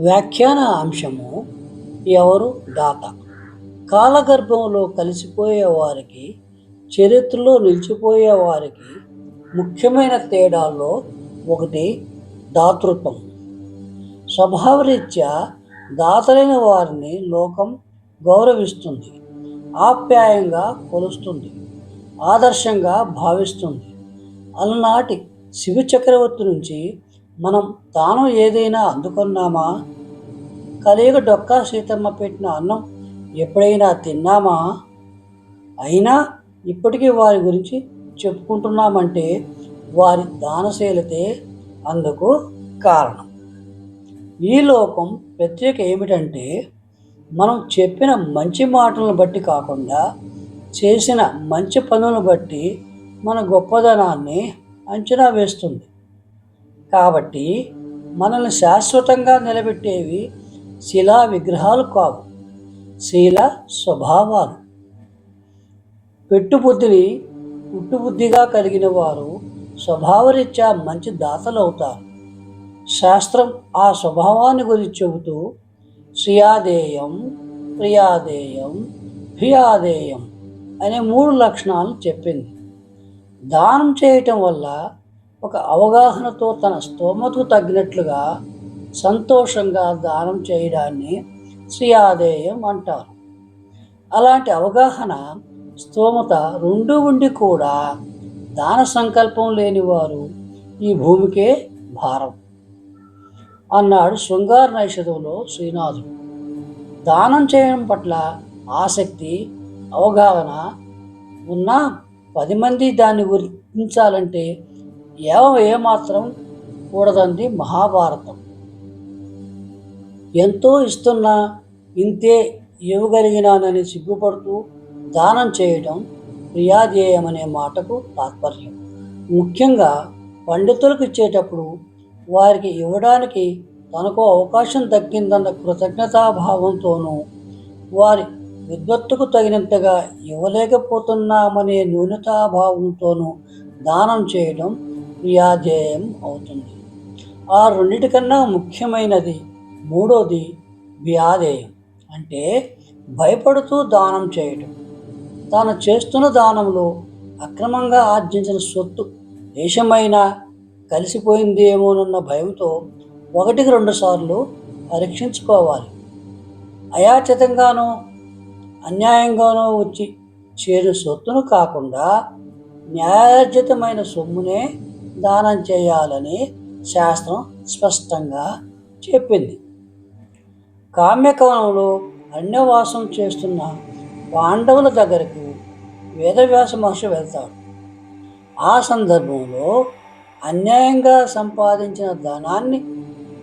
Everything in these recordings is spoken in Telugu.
వ్యాఖ్యాన అంశము ఎవరు దాత. కాలగర్భంలో కలిసిపోయే వారికి చరిత్రలో నిలిచిపోయే వారికి ముఖ్యమైన తేడాల్లో ఒకటి దాతృత్వం. స్వభావరీత్యా దాతలైన వారిని లోకం గౌరవిస్తుంది ఆప్యాయంగా కొలుస్తుంది ఆదర్శంగా భావిస్తుంది. అలనాటి శివ చక్రవర్తి నుంచి మనం తాను ఏదైనా అందుకున్నామా? కలియుగ డొక్కా సీతమ్మ పెట్టిన అన్నం ఎప్పుడైనా తిన్నామా? అయినా ఇప్పటికీ వారి గురించి చెప్పుకుంటున్నామంటే వారి దానశీలతే అందుకు కారణం. ఈ లోకం ప్రత్యేక ఏమిటంటే మనం చెప్పిన మంచి మాటలను బట్టి కాకుండా చేసిన మంచి పనులను బట్టి మన గొప్పదనాన్ని అంచనా వేస్తుంది. కాబట్టి మనల్ని శాశ్వతంగా నిలబెట్టేవి శిలా విగ్రహాలు కావు శీల స్వభావాలు. పెట్టుబుద్ధిని పుట్టుబుద్ధిగా కలిగిన వారు స్వభావరీత్యా మంచి దాతలు అవుతారు. శాస్త్రం ఆ స్వభావాన్ని గురించి చెబుతూ శ్రియాదేయం ప్రియాదేయం ప్రియాదేయం అనే మూడు లక్షణాలు చెప్పింది. దానం చేయటం వల్ల ఒక అవగాహనతో తన స్తోమతకు తగ్గినట్లుగా సంతోషంగా దానం చేయడాన్ని శ్రీయాదేయం అంటారు. అలాంటి అవగాహన స్తోమత రెండు ఉండి కూడా దాన సంకల్పం లేని వారు ఈ భూమికే భారం. అన్నాడు శృంగార నైషధంలో శ్రీనాథుడు. దానం చేయడం పట్ల ఆసక్తి అవగాహన ఉన్న పది మంది దాన్ని గురించాలంటే ఏవం ఏమాత్రం కూడదంది మహాభారతం? ఎంతో ఇస్తున్నా ఇంతే ఇవ్వగలిగినానని సిగ్గుపడుతూ దానం చేయడం ప్రియాధ్యేయం అనే మాటకు తాత్పర్యం. ముఖ్యంగా పండితులకు ఇచ్చేటప్పుడు వారికి ఇవ్వడానికి తనకు అవకాశం దక్కిందన్న కృతజ్ఞతాభావంతోనూ వారి విద్వత్తుకు తగినంతగా ఇవ్వలేకపోతున్నామనే న్యూనతాభావంతోనూ దానం చేయడం ప్రియాధ్యేయం అవుతుంది. ఆ రెండిటికన్నా ముఖ్యమైనది మూడోది వ్యాధేయం. అంటే భయపడుతూ దానం చేయడం తాను చేస్తున్న దానంలో అక్రమంగా ఆర్జించిన సొత్తు దేశమైనా కలిసిపోయిందేమోనన్న భయంతో ఒకటికి రెండు సార్లు పరీక్షించుకోవాలి. అయాచితంగానో అన్యాయంగానో వచ్చి చేరు సొత్తును కాకుండా న్యాయార్జితమైన సొమ్మునే దానం చేయాలని శాస్త్రం స్పష్టంగా చెప్పింది. కామ్యకవనంలో అన్యవాసం చేస్తున్న పాండవుల దగ్గరకు వేదవ్యాస మహర్షి వెళ్తాడు. ఆ సందర్భంలో అన్యాయంగా సంపాదించిన ధనాన్ని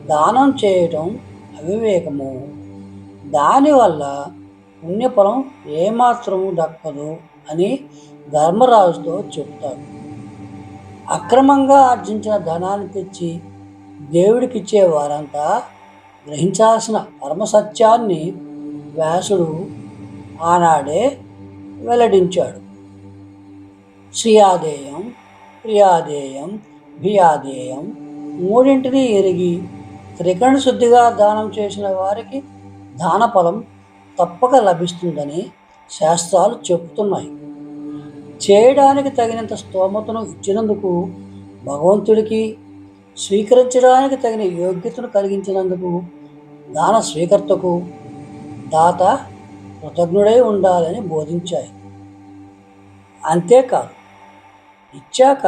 దానం చేయటం అవివేకము. దానివల్ల పుణ్యఫలం ఏమాత్రము దక్కదు అని ధర్మరాజుతో చెప్తాడు. అక్రమంగా ఆర్జించిన ధనాన్ని తెచ్చి దేవుడికిచ్చే వారంతా గ్రహించాల్సిన పరమసత్యాన్ని వ్యాసుడు ఆనాడే వెల్లడించాడు. శ్రియాదేయం ప్రియాదేయం భియాదేయం మూడింటిని ఎరిగి త్రికరణ శుద్ధిగా దానం చేసిన వారికి దానఫలం తప్పక లభిస్తుందని శాస్త్రాలు చెబుతున్నాయి. చేయడానికి తగినంత స్తోమతను ఇచ్చినందుకు భగవంతుడికి స్వీకరించడానికి తగిన యోగ్యతను కలిగించినందుకు దాన స్వీకర్తకు దాత కృతజ్ఞుడై ఉండాలని బోధించాయి. అంతేకాదు ఇచ్చాక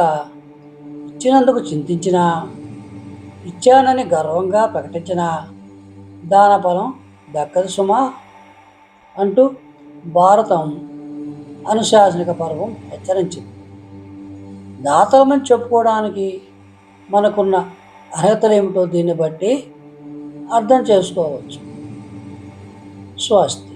ఇచ్చినందుకు చింతించినా ఇచ్చానని గర్వంగా ప్రకటించిన దాన ఫలం దక్కదు సుమా అంటూ భారతం అనుశాసనిక పర్వం హెచ్చరించింది. దాతలమని చెప్పుకోవడానికి మనకున్న అర్హతలు ఏమిటో దీన్ని బట్టి అర్థం చేసుకోవచ్చు. స్వస్తి.